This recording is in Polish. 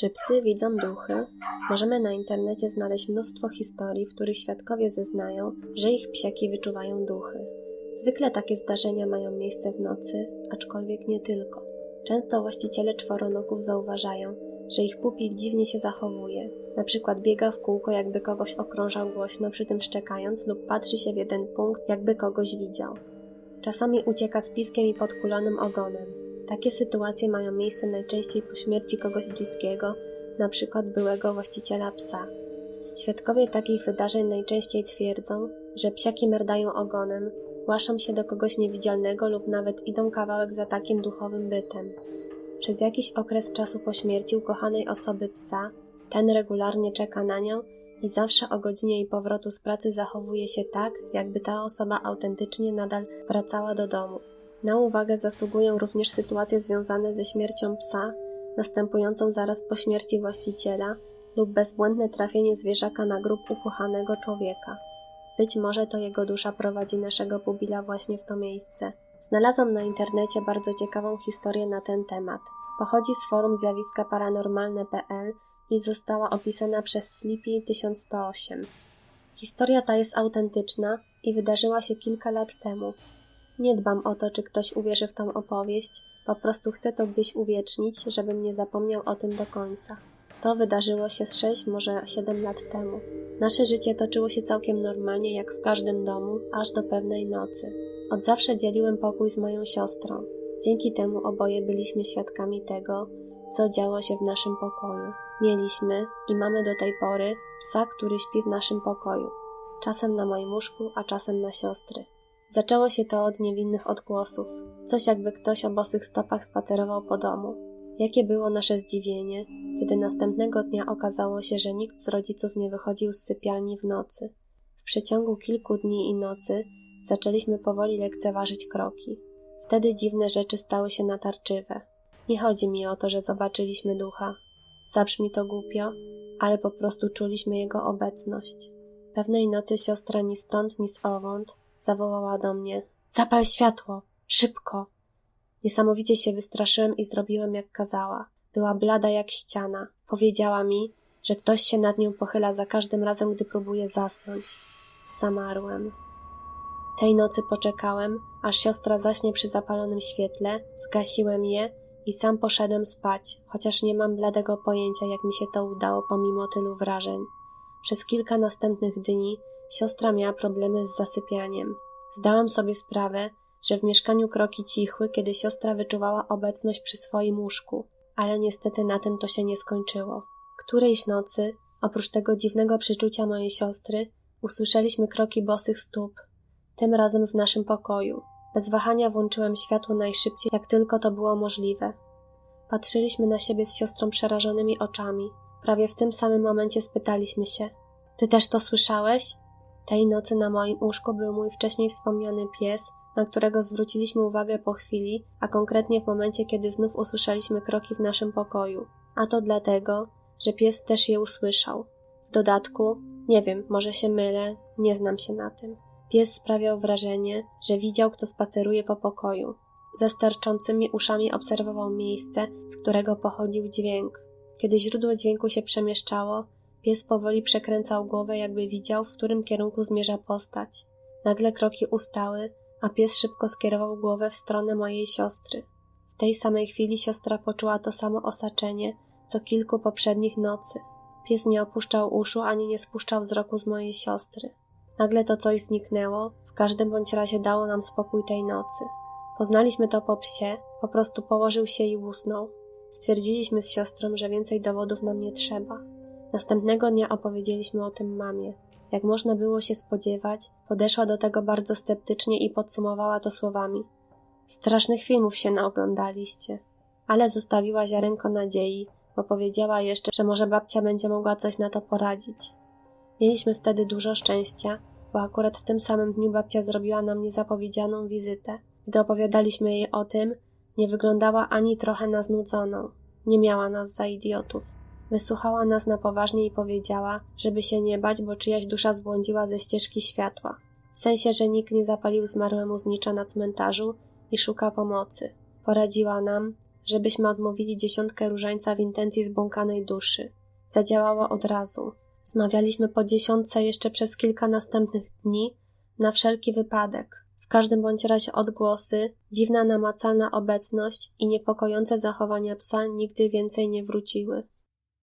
Czy psy widzą duchy? Możemy na internecie znaleźć mnóstwo historii, w których świadkowie zeznają, że ich psiaki wyczuwają duchy. Zwykle takie zdarzenia mają miejsce w nocy, aczkolwiek nie tylko. Często właściciele czworonoków zauważają, że ich pupil dziwnie się zachowuje, na przykład biega w kółko, jakby kogoś okrążał głośno, przy tym szczekając, lub patrzy się w jeden punkt, jakby kogoś widział. Czasami ucieka z piskiem i podkulonym ogonem. Takie sytuacje mają miejsce najczęściej po śmierci kogoś bliskiego, przykład byłego właściciela psa. Świadkowie takich wydarzeń najczęściej twierdzą, że psiaki merdają ogonem, łaszą się do kogoś niewidzialnego lub nawet idą kawałek za takim duchowym bytem. Przez jakiś okres czasu po śmierci ukochanej osoby psa, ten regularnie czeka na nią i zawsze o godzinie jej powrotu z pracy zachowuje się tak, jakby ta osoba autentycznie nadal wracała do domu. Na uwagę zasługują również sytuacje związane ze śmiercią psa, następującą zaraz po śmierci właściciela lub bezbłędne trafienie zwierzaka na grób ukochanego człowieka. Być może to jego dusza prowadzi naszego pubila właśnie w to miejsce. Znalazłam na internecie bardzo ciekawą historię na ten temat. Pochodzi z forum zjawiska paranormalne.pl i została opisana przez Sleepy 1108. Historia ta jest autentyczna i wydarzyła się kilka lat temu, nie dbam o to, czy ktoś uwierzy w tą opowieść, po prostu chcę to gdzieś uwiecznić, żebym nie zapomniał o tym do końca. To wydarzyło się z 6, może 7 lat temu. Nasze życie toczyło się całkiem normalnie, jak w każdym domu, aż do pewnej nocy. Od zawsze dzieliłem pokój z moją siostrą. Dzięki temu oboje byliśmy świadkami tego, co działo się w naszym pokoju. Mieliśmy i mamy do tej pory psa, który śpi w naszym pokoju. Czasem na moim łóżku, a czasem na siostry. Zaczęło się to od niewinnych odgłosów, coś jakby ktoś o bosych stopach spacerował po domu. Jakie było nasze zdziwienie, kiedy następnego dnia okazało się, że nikt z rodziców nie wychodził z sypialni w nocy. W przeciągu kilku dni i nocy zaczęliśmy powoli lekceważyć kroki. Wtedy dziwne rzeczy stały się natarczywe. Nie chodzi mi o to, że zobaczyliśmy ducha. Zabrzmi to głupio, ale po prostu czuliśmy jego obecność. Pewnej nocy siostra ni stąd, ni owąd Zawołała do mnie. Zapal światło! Szybko! Niesamowicie się wystraszyłem i zrobiłem jak kazała. Była blada jak ściana. Powiedziała mi, że ktoś się nad nią pochyla za każdym razem, gdy próbuje zasnąć. Zamarłem. Tej nocy poczekałem, aż siostra zaśnie przy zapalonym świetle, zgasiłem je i sam poszedłem spać, chociaż nie mam bladego pojęcia, jak mi się to udało pomimo tylu wrażeń. Przez kilka następnych dni Siostra miała problemy z zasypianiem. Zdałem sobie sprawę, że w mieszkaniu kroki cichły, kiedy siostra wyczuwała obecność przy swoim łóżku, ale niestety na tym to się nie skończyło. Którejś nocy, oprócz tego dziwnego przyczucia mojej siostry, usłyszeliśmy kroki bosych stóp, tym razem w naszym pokoju. Bez wahania włączyłem światło najszybciej, jak tylko to było możliwe. Patrzyliśmy na siebie z siostrą przerażonymi oczami. Prawie w tym samym momencie spytaliśmy się: Ty też to słyszałeś? Tej nocy na moim łóżku był mój wcześniej wspomniany pies, na którego zwróciliśmy uwagę po chwili, a konkretnie w momencie, kiedy znów usłyszeliśmy kroki w naszym pokoju. A to dlatego, że pies też je usłyszał. W dodatku, nie wiem, może się mylę, nie znam się na tym. Pies sprawiał wrażenie, że widział, kto spaceruje po pokoju. Ze sterczącymi uszami obserwował miejsce, z którego pochodził dźwięk. Kiedy źródło dźwięku się przemieszczało, Pies powoli przekręcał głowę, jakby widział, w którym kierunku zmierza postać. Nagle kroki ustały, a pies szybko skierował głowę w stronę mojej siostry. W tej samej chwili siostra poczuła to samo osaczenie, co kilku poprzednich nocy. Pies nie opuszczał uszu ani nie spuszczał wzroku z mojej siostry. Nagle to coś zniknęło, w każdym bądź razie dało nam spokój tej nocy. Poznaliśmy to po psie, po prostu położył się i usnął. Stwierdziliśmy z siostrą, że więcej dowodów nam nie trzeba. Następnego dnia opowiedzieliśmy o tym mamie. Jak można było się spodziewać, podeszła do tego bardzo sceptycznie i podsumowała to słowami: Strasznych filmów się naoglądaliście. Ale zostawiła ziarenko nadziei, bo powiedziała jeszcze, że może babcia będzie mogła coś na to poradzić. Mieliśmy wtedy dużo szczęścia, bo akurat w tym samym dniu babcia zrobiła nam niezapowiedzianą wizytę. Gdy opowiadaliśmy jej o tym, nie wyglądała ani trochę na znudzoną. Nie miała nas za idiotów. Wysłuchała nas na poważnie i powiedziała, żeby się nie bać, bo czyjaś dusza zbłądziła ze ścieżki światła. W sensie, że nikt nie zapalił zmarłemu znicza na cmentarzu i szuka pomocy. Poradziła nam, żebyśmy odmówili dziesiątkę różańca w intencji zbłąkanej duszy. Zadziałało od razu. Zmawialiśmy po dziesiątce jeszcze przez kilka następnych dni, na wszelki wypadek. W każdym bądź razie odgłosy, dziwna namacalna obecność i niepokojące zachowania psa nigdy więcej nie wróciły.